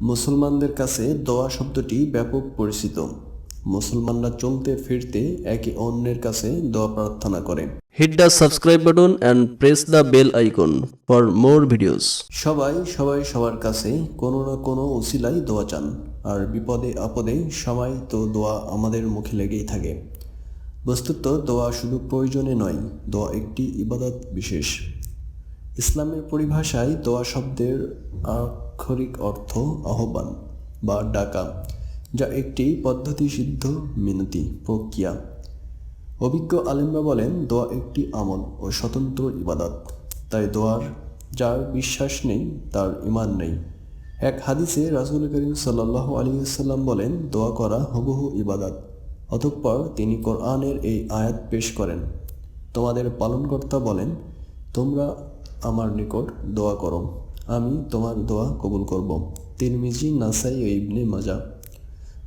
মুসলমানদের কাছে দোয়া শব্দটি ব্যাপক পরিচিত। মুসলমানরা চলতে ফিরতে একে অন্যের কাছে দোয়া প্রার্থনা করে। Hit the subscribe button and press the bell icon for more videos. সবাই সবাই সবার কাছে কোনো না কোনো উসিলাই দোয়া চান। আর বিপদে আপদে সবাই তো দোয়া আমাদের মুখে লেগেই থাকে। বস্তুত দোয়া শুধু প্রয়োজনে নয় দোয়া একটি ইবাদত বিশেষ। ইসলামের পরিভাষায় দোয়া শব্দের আক্ষরিক অর্থ আহ্বান বা ডাকা, যা একটি পদ্ধতিসিদ্ধ মিনতি, প্রক্রিয়া। অভিজ্ঞ আলেমরা বলেন, দোয়া একটি আমল ও স্বতন্ত্র ইবাদত। তাই দোয়ার, যার বিশ্বাস নেই, তার ইমান নেই। এক হাদিসে রাসুল করিম সাল্লাহ আলিয়াল্লাম বলেন, দোয়া করা হুবহু ইবাদত, অতঃপর তিনি কোরআনের এই আয়াত পেশ করেন। তোমাদের পালনকর্তা বলেন, তোমরা আমার নিকট দোয়া করো। আমি তোমার দোয়া কবুল করব। তিরমিজি, নাসাই ও ইবনে মাজা।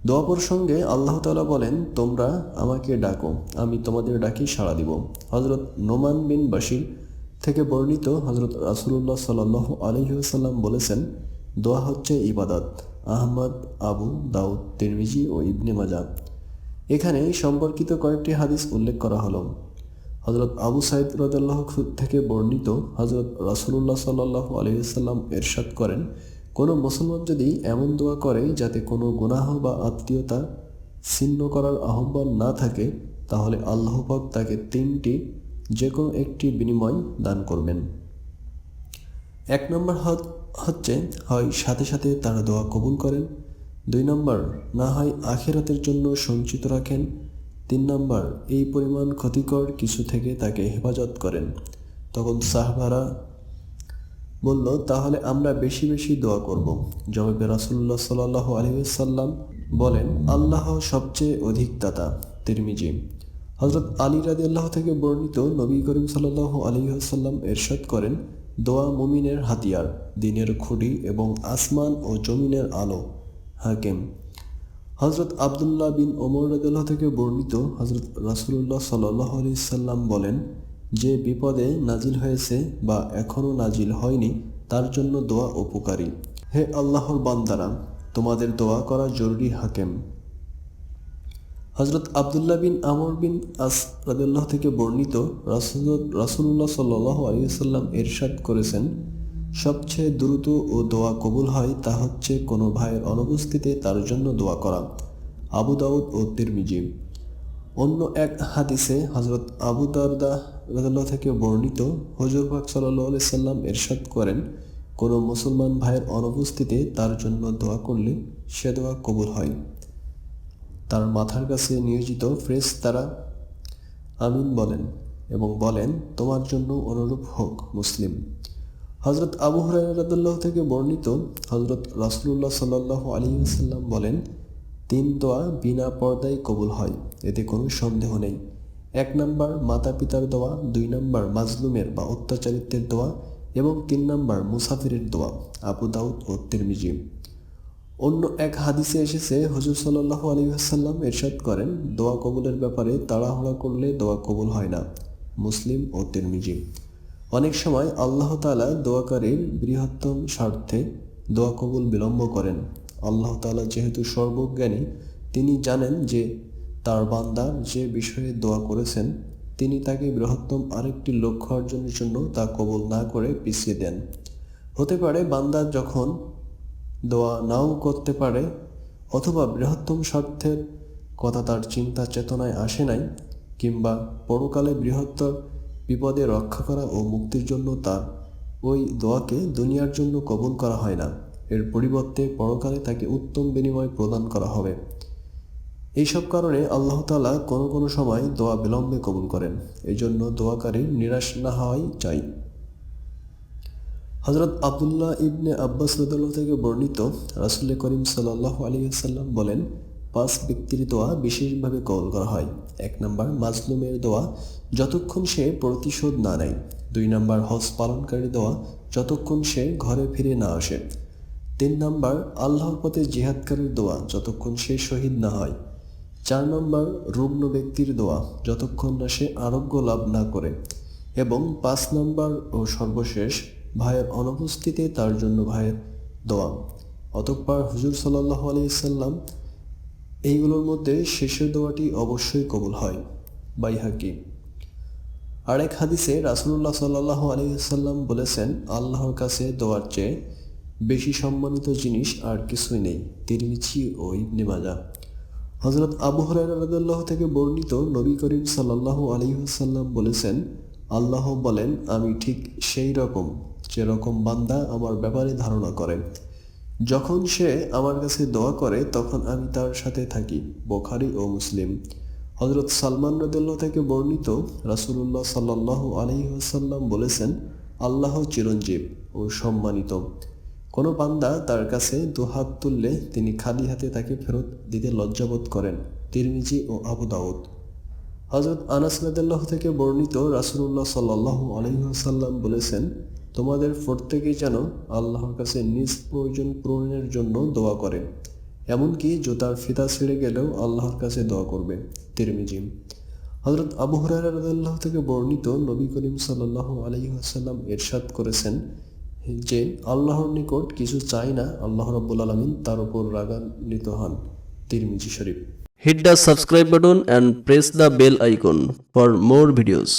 দোয়া প্রসঙ্গে আল্লাহ তাআলা বলেন, তোমরা আমাকে ডাকো, আমি তোমাদের ডাকি সাড়া দিব। হজরত নোমান বিন বাশির থেকে বর্ণিত হজরত রাসুল্লাহ সাল্লাহ আলহিহাল্লাম বলেছেন, দোয়া হচ্ছে ইবাদত। আহমদ, আবু দাউদ, তিরমিজি ও ইবনে মাজা। এখানে সম্পর্কিত কয়েকটি হাদিস উল্লেখ করা হলো। হজরত আবু সাইদ রদাল্লাহ থেকে বর্ণিত হজরত রাসুল্লাহ সাল্লাহ আলহিহাল্লাম এরশাদ করেন, কোনো মুসলমান যদি এমন দোয়া করে যাতে কোনো গুনাহ বা আত্মীয়তা ছিন্ন করার আহ্বান না থাকে, তাহলে আল্লাহ পাক তাকে তিনটি যে কোনো একটি বিনিময় দান করবেন। এক নম্বর হচ্ছে হয় সাথে সাথে তারা দোয়া কবুল করেন। দুই নম্বর, না হয় আখেরাতের জন্য সঞ্চিত রাখেন। তিন নম্বর, এই পরিমাণ ক্ষতিকর কিছু থেকে তাকে হেফাজত করেন। তখন সাহবারা বলল, তাহলে আমরা বেশি বেশি দোয়া করব। জবাবে রাসুল্লাহ সাল্লাহ আলহিসাল্লাম বলেন, আল্লাহ সবচেয়ে অধিক দাতা। তিরমিজি হজরত আলী রাদি আল্লাহ থেকে বর্ণিত নবী করিম সাল্লাহ আলহিহাল্লাম এরশাদ করেন, দোয়া মুমিনের হাতিয়ার, দিনের খুঁটি এবং আসমান ও জমিনের আলো। হাকেম হজরত আবদুল্লাহ বিন ওমর রাদিল্লাহ থেকে বর্ণিত হজরত রাসুল্লাহ সাল্লাহ আলি সাল্লাম বলেন, যে বিপদে নাজিল হয়েছে বা এখনও নাজিল হয়নি, তার জন্য দোয়া উপকারী। হে আল্লাহর বান্দারা, তোমাদের দোয়া করা জরুরি হাকেম। হজরত আবদুল্লাহ বিন আমর বিন আস রাদিল্লাহ থেকে বর্ণিত রাসুল রাসুল্লাহ সাল্লাহ আলিয়াল্লাম এরশাদ করেছেন সবচেয়ে দ্রুত ও দোয়া কবুল হয় তা হচ্ছে কোনো ভাইয়ের অনুপস্থিতিতে তার জন্য দোয়া করা, আবু দাউদ ও তিরমিজি। অন্য এক হাদিসে হজরত আবু দারদা রাদিল্লাহ থেকে বর্ণিত, হজর সাল্লাহ আলি সাল্লাম এরশাদ করেন, কোনো মুসলমান ভাইয়ের অনুপস্থিতিতে তার জন্য দোয়া করলে সে দোয়া কবুল হয়। তার মাথার কাছে নিয়োজিত ফ্রেস তারা আমিন বলেন এবং বলেন, তোমার জন্য অনুরূপ হোক মুসলিম। হজরত আবু হরাইরাদুল্লাহ থেকে বর্ণিত হজরত রাসুল্লাহ সাল্লাহ আলী সাল্লাম বলেন, তিন দোয়া বিনা পর্দায় কবুল হয়, এতে কোনো সন্দেহ নেই। এক নম্বর মাতা পিতার দোয়া, দুই নম্বর মাজলুমের বা অত্যাচারিতের দোয়া এবং তিন নম্বর মুসাফিরের দোয়া, আবু দাউদ ও তিরমিজি। অন্য এক হাদিসে এসেছে, হজুর সাল্লাহ আলী আসাল্লাম এরশাদ করেন, দোয়া কবুলের ব্যাপারে তাড়াহুড়া করলে দোয়া কবুল হয় না। মুসলিম ও তিরমিজি। অনেক সময় আল্লাহ তালা দোয়াকারীর বৃহত্তম স্বার্থে দোয়া কবুল বিলম্ব করেন। আল্লাহ তালা যেহেতু সর্বজ্ঞানী, তিনি জানেন যে তার বান্দা যে বিষয়ে দোয়া করেছেন, তিনি তাকে বৃহত্তম আরেকটি লক্ষ্য অর্জনের জন্য তা কবুল না করে পিছিয়ে দেন। হতে পারে বান্দা যখন দোয়া নাও করতে পারে অথবা বৃহত্তম স্বার্থের কথা তার চিন্তা চেতনায় আসে নাই, কিংবা পরকালে বৃহত্তর বিপদে রক্ষা করা ও মুক্তির জন্য তার ওই দোয়াকে দুনিয়ার জন্য কবুল করা হয় না। এর পরিবর্তে পরকালে তাকে উত্তম বিনিময় প্রদান করা হবে। এইসব কারণে আল্লাহ তালা কোনো কোনো সময় দোয়া বিলম্বে কবুল করেন। এই জন্য দোয়াকারীর নিরাশ না হওয়াই চাই। হজরত আবদুল্লাহ ইবনে আব্বাস রদুল্লাহ থেকে বর্ণিত রাসুল করিম সাল্লাহ আলী সাল্লাম বলেন পাঁচ ব্যক্তির দোয়া বিশেষভাবে কবল করা হয়। এক নম্বর, মাজলুমের দোয়া, যতক্ষণ সে প্রতিশোধ না নেয়। দুই নম্বর, হজ পালনকারী দোয়া, যতক্ষণ সে ঘরে ফিরে না আসে। তিন নম্বর, আল্লাহর পথে জিহাদকারীর দোয়া, যতক্ষণ সে শহীদ না হয়। চার নম্বর, রুগ্ন ব্যক্তির দোয়া, যতক্ষণ না সে আরোগ্য লাভ না করে। এবং পাঁচ নম্বর ও সর্বশেষ, ভাইয়ের অনুপস্থিতিতে তার জন্য ভাইয়ের দোয়া। অতঃপর হুজুর সাল্লাহ আলাইসাল্লাম এইগুলোর মধ্যে শেষের দোয়াটি অবশ্যই কবুল হয়। বাইহাকি। আরেক হাদিসে রাসুল্লাহ সাল্লাহ আলহিহাল্লাম বলেছেন, আল্লাহর কাছে দোয়ার চেয়ে বেশি সম্মানিত জিনিস আর কিছুই নেই। তিরমিছি ও ইবনে মাজা হজরত আবু হরাইরাল্লাহ থেকে বর্ণিত নবী করিম সাল্লাহ আলহিহাল্লাম বলেছেন, আল্লাহ বলেন, আমি ঠিক সেই রকম, যেরকম বান্দা আমার ব্যাপারে ধারণা করেন যখন সে আমার কাছে দোয়া করে, তখন আমি তার সাথে থাকি, বোখারি ও মুসলিম। হজরত সালমান রদুল্লাহ থেকে বর্ণিত রাসুলুল্লাহ সাল্লাহ আলহিহাসাল্লাম বলেছেন, আল্লাহ চিরঞ্জীব ও সম্মানিত। কোনো বান্দা তার কাছে দুহাত তুললে তিনি খালি হাতে তাকে ফেরত দিতে লজ্জাবোধ করেন। তিরমিজি ও আবু দাউদ। হজরত আনাস রাদিয়াল্লাহু থেকে বর্ণিত রাসুলুল্লাহ সাল্লাহ আলহিহাসাল্লাম বলেছেন তোমাদের প্রত্যেকেই যেন আল্লাহর কাছে নিজ প্রয়োজন পূরণের জন্য দোয়া করে এমনকি জুতার ফিতা ছিঁড়ে গেলেও আল্লাহর কাছে দোয়া করবে। তিরমিজি। হজরত আবু হুরাইরাহ থেকে বর্ণিত নবী করিম সাল্লাহ আলহিহাসাল্লাম এরশাদ করেছেন যে, আল্লাহর নিকট কিছু চাই না, আল্লাহ রব্বুল আলমিন তার উপর রাগান্বিত হন। তিরমিজি শরীফ। Hit the subscribe button and press the bell icon for more videos.